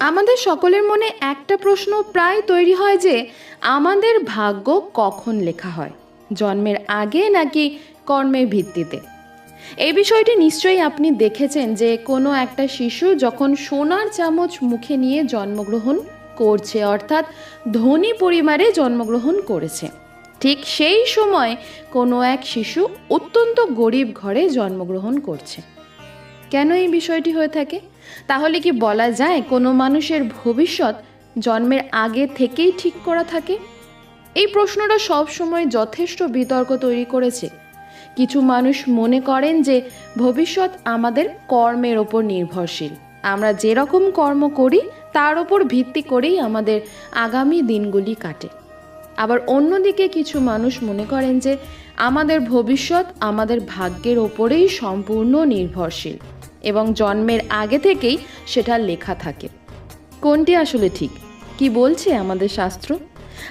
আমাদের সকলের মনে একটা প্রশ্ন প্রায় তৈরি হয় যে, আমাদের ভাগ্য কখন লেখা হয়? জন্মের আগে নাকি কর্মের ভিত্তিতে? এই বিষয়টি নিশ্চয়ই আপনি দেখেছেন যে, কোনো একটা শিশু যখন সোনার চামচ মুখে নিয়ে জন্মগ্রহণ করছে, অর্থাৎ ধনী পরিবারে জন্মগ্রহণ করেছে, ঠিক সেই সময় কোনো এক শিশু অত্যন্ত গরিব ঘরে জন্মগ্রহণ করছে। কেন এই বিষয়টি হয়ে থাকে? তাহলে কি বলা যায় কোনো মানুষের ভবিষ্যৎ জন্মের আগে থেকেই ঠিক করা থাকে? এই প্রশ্নটা সব সময় যথেষ্ট বিতর্ক তৈরি করেছে। কিছু মানুষ মনে করেন যে ভবিষ্যৎ আমাদের কর্মের ওপর নির্ভরশীল। আমরা যেরকম কর্ম করি, তার ওপর ভিত্তি করেই আমাদের আগামী দিনগুলি কাটে। আবার অন্যদিকে কিছু মানুষ মনে করেন যে আমাদের ভবিষ্যৎ আমাদের ভাগ্যের ওপরেই সম্পূর্ণ নির্ভরশীল। এবং জন্মের আগে থেকেই সেটা লেখা থাকে। কোনটি আসলে ঠিক? কি বলছে আমাদের শাস্ত্র?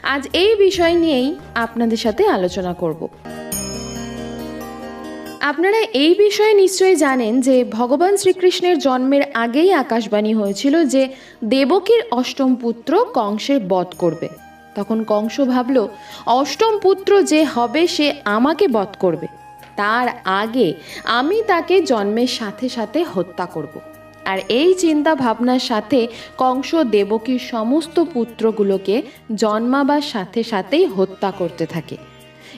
আজ এই বিষয় নিয়েই আপনাদের সাথে আলোচনা করব। আপনারা এই বিষয়ে নিশ্চয়ই জানেন যে ভগবান শ্রীকৃষ্ণের জন্মের আগেই আকাশবাণী হয়েছিল যে দেবকীর অষ্টম পুত্র কংসের বধ করবে। তখন কংস ভাবল, অষ্টম পুত্র যে হবে সে আমাকে বধ করবে। তার আগে আমি তাকে জন্মের সাথে সাথে হত্যা করব। আর এই চিন্তা ভাবনার সাথে কংস দেবকীর সমস্ত পুত্রগুলোকে জন্মাবার সাথে সাথেই হত্যা করতে থাকে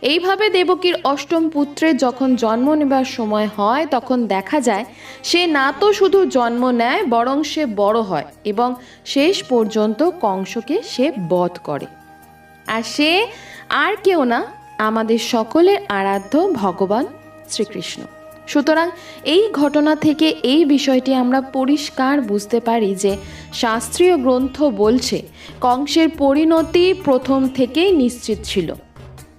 এইভাবে দেবকীর অষ্টম পুত্রের যখন জন্ম নেবার সময় হয়, তখন দেখা যায় সে না তো শুধু জন্ম নেয়, বরং সে বড় হয় এবং শেষ পর্যন্ত কংসকে সে বধ করে আর সে আর কেউ না আমাদের সকলের আরাধ্য ভগবান শ্রীকৃষ্ণ। সুতরাং এই ঘটনা থেকে এই বিষয়টি আমরা পরিষ্কার বুঝতে পারি যে শাস্ত্রীয় গ্রন্থ বলছে, কংসের পরিণতি প্রথম থেকেই নিশ্চিত ছিল।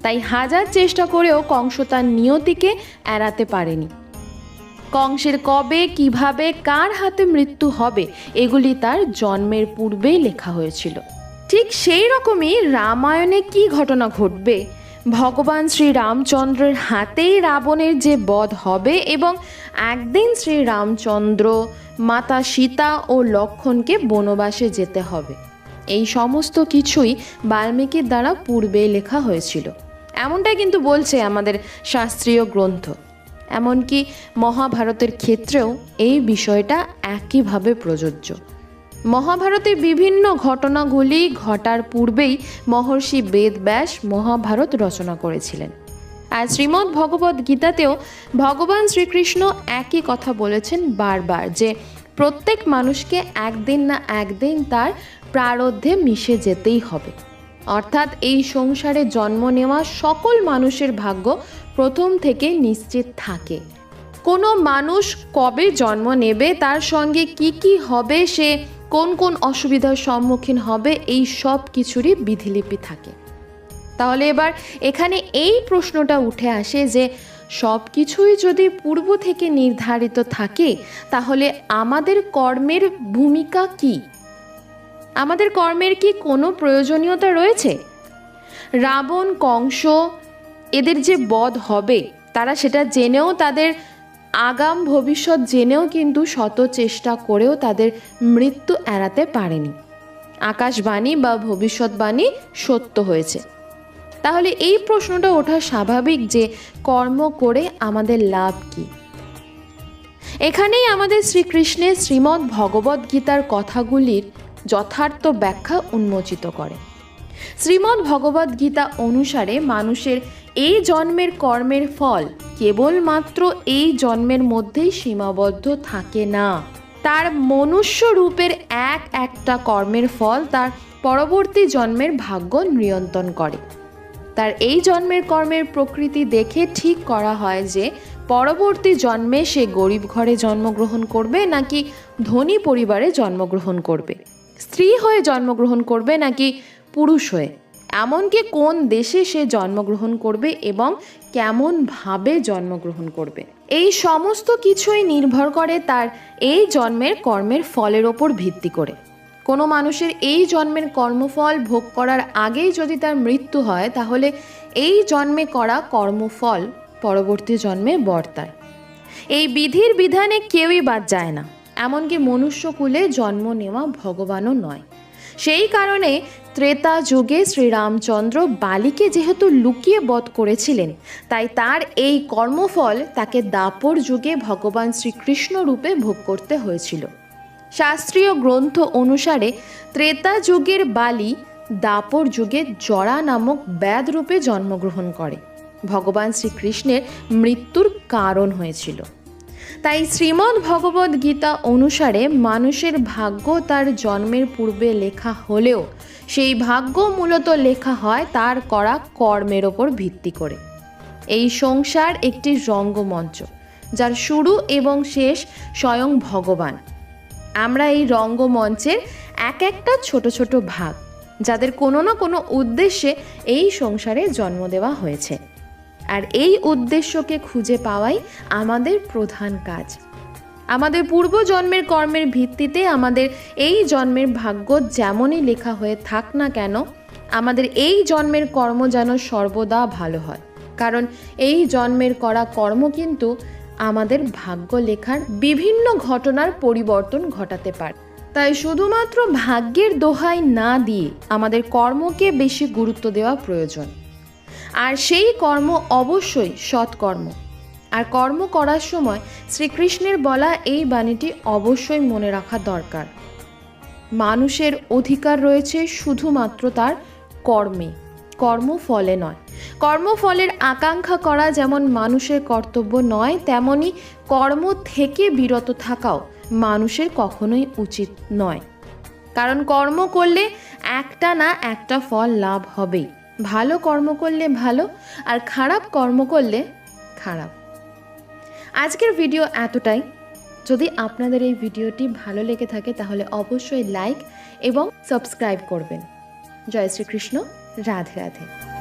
তাই হাজার চেষ্টা করেও কংস তার নিয়তিকে এড়াতে পারেনি। কংসের কবে, কীভাবে, কার হাতে মৃত্যু হবে, এগুলি তার জন্মের পূর্বেই লেখা হয়েছিল। ঠিক সেই রকমই রামায়ণে কি ঘটনা ঘটবে ভগবান শ্রী রামচন্দ্রের হাতেই রাবণের যে বধ হবে এবং একদিন শ্রী রামচন্দ্র, মাতা সীতা ও লক্ষণকে বনবাসে যেতে হবে। এই সমস্ত কিছুই বাল্মীকির দ্বারা পূর্বেই লেখা হয়েছিল। এমনটাই কিন্তু বলছে আমাদের শাস্ত্রীয় গ্রন্থ। এমনকি মহাভারতের ক্ষেত্রেও এই বিষয়টা একইভাবে প্রযোজ্য। মহাভারতের বিভিন্ন ঘটনাগুলি ঘটার পূর্বেই মহর্ষি বেদব্যাস মহাভারত রচনা করেছিলেন। আর শ্রীমদ্ ভগবদ গীতাতেও ভগবান শ্রীকৃষ্ণ একই কথা বলেছেন বারবার যে প্রত্যেক মানুষকে একদিন না একদিন তার প্রারব্ধে মিশে যেতেই হবে। অর্থাৎ এই সংসারে জন্ম নেওয়া সকল মানুষের ভাগ্য প্রথম থেকে নিশ্চিত থাকে। কোনো মানুষ কবে জন্ম নেবে, তার সঙ্গে কি কি হবে সে কোন কোন অসুবিধার সম্মুখীন হবে, এই সব কিছুরই বিধিলিপি থাকে। তাহলে এবার এখানে এই প্রশ্নটা উঠে আসে যে, সব কিছুই যদি পূর্ব থেকে নির্ধারিত থাকে, তাহলে আমাদের কর্মের ভূমিকা কী? আমাদের কর্মের কি কোনো প্রয়োজনীয়তা রয়েছে? রাবণ, কংস এদের যে বধ হবে, তারা সেটা জেনেও তাদের আগাম ভবিষ্যৎ জেনেও কিন্তু শত চেষ্টা করেও তাদের মৃত্যু এড়াতে পারেনি। আকাশবাণী বা ভবিষ্যৎবাণী সত্য হয়েছে। তাহলে এই প্রশ্নটা ওঠা স্বাভাবিক যে কর্ম করে আমাদের লাভ কী? এখানেই আমাদের শ্রীকৃষ্ণের শ্রীমদ্ ভগবদ্ গীতার কথাগুলির যথার্থ ব্যাখ্যা উন্মোচিত করে। শ্রীমদ্ ভগবদ্ গীতা অনুসারে মানুষের এই জন্মের কর্মের ফল কেবলমাত্র এই জন্মের মধ্যেই সীমাবদ্ধ থাকে না। তার মনুষ্য রূপের এক একটা কর্মের ফল তার পরবর্তী জন্মের ভাগ্য নিয়ন্ত্রণ করে। তার এই জন্মের কর্মের প্রকৃতি দেখে ঠিক করা হয় যে, পরবর্তী জন্মে সে গরিব ঘরে জন্মগ্রহণ করবে নাকি ধনী পরিবারে জন্মগ্রহণ করবে? স্ত্রী হয়ে জন্মগ্রহণ করবে নাকি পুরুষ হয়ে? এমনকি কোন দেশে সে জন্মগ্রহণ করবে এবং কেমনভাবে জন্মগ্রহণ করবে। এই সমস্ত কিছুই নির্ভর করে তার এই জন্মের কর্মের ফলের ওপর ভিত্তি করে। কোনো মানুষের এই জন্মের কর্মফল ভোগ করার আগেই যদি তার মৃত্যু হয়, তাহলে এই জন্মে করা কর্মফল পরবর্তী জন্মে বর্তায়। এই বিধির বিধানে কেউই বাদ যায় না। এমনকি মনুষ্যকুলে জন্ম নেওয়া ভগবানও নয়। সেই কারণে ত্রেতা যুগে শ্রীরামচন্দ্র বালিকে যেহেতু লুকিয়ে বধ করেছিলেন, তাই তার এই কর্মফল তাকে দাপর যুগে ভগবান শ্রীকৃষ্ণ রূপে ভোগ করতে হয়েছিল। শাস্ত্রীয় গ্রন্থ অনুসারে ত্রেতা যুগের বালি দাপর যুগে জরা নামক ব্যাধ রূপে জন্মগ্রহণ করে। ভগবান শ্রীকৃষ্ণের মৃত্যুর কারণ হয়েছিল। তাই শ্রীমদ্ ভগবদ্ গীতা অনুসারে মানুষের ভাগ্য তার জন্মের পূর্বে লেখা হলেও, সেই ভাগ্য মূলত লেখা হয় তার করা কর্মের ওপর ভিত্তি করে। এই সংসার একটি রঙ্গমঞ্চ, যার শুরু এবং শেষ স্বয়ং ভগবান। আমরা এই রঙ্গমঞ্চের এক একটা ছোট ছোট ভাগ, যাদের কোনো না কোনো উদ্দেশ্যে এই সংসারে জন্ম দেওয়া হয়েছে। আর এই উদ্দেশ্যকে খুঁজে পাওয়াই আমাদের প্রধান কাজ। আমাদের পূর্বজন্মের কর্মের ভিত্তিতে আমাদের এই জন্মের ভাগ্য যেমনই লেখা হয়ে থাক না কেন, আমাদের এই জন্মের কর্ম যেন সর্বদা ভালো হয়। কারণ এই জন্মের করা কর্ম কিন্তু আমাদের ভাগ্য লেখার বিভিন্ন ঘটনার পরিবর্তন ঘটাতে পারে। তাই শুধুমাত্র ভাগ্যের দোহাই না দিয়ে আমাদের কর্মকে বেশি গুরুত্ব দেওয়া প্রয়োজন। আর সেই কর্ম অবশ্যই সৎকর্ম। আর কর্ম করার সময় শ্রীকৃষ্ণের বলা এই বাণীটি অবশ্যই মনে রাখা দরকার। মানুষের অধিকার রয়েছে শুধুমাত্র তার কর্মে, কর্মফলে নয়। কর্মফলের আকাঙ্ক্ষা করা যেমন মানুষের কর্তব্য নয়, তেমনি কর্ম থেকে বিরত থাকাও মানুষের কখনোই উচিত নয়। কারণ কর্ম করলে একটা না একটা ফল লাভ হবেই। ভালো কর্ম করলে ভালো আর খারাপ কর্ম করলে খারাপ। আজকের ভিডিও এতটাই। যদি আপনাদের এই ভিডিওটি ভালো লেগে থাকে তাহলে অবশ্যই লাইক এবং সাবস্ক্রাইব করবেন। জয় শ্রীকৃষ্ণ, রাধে রাধে।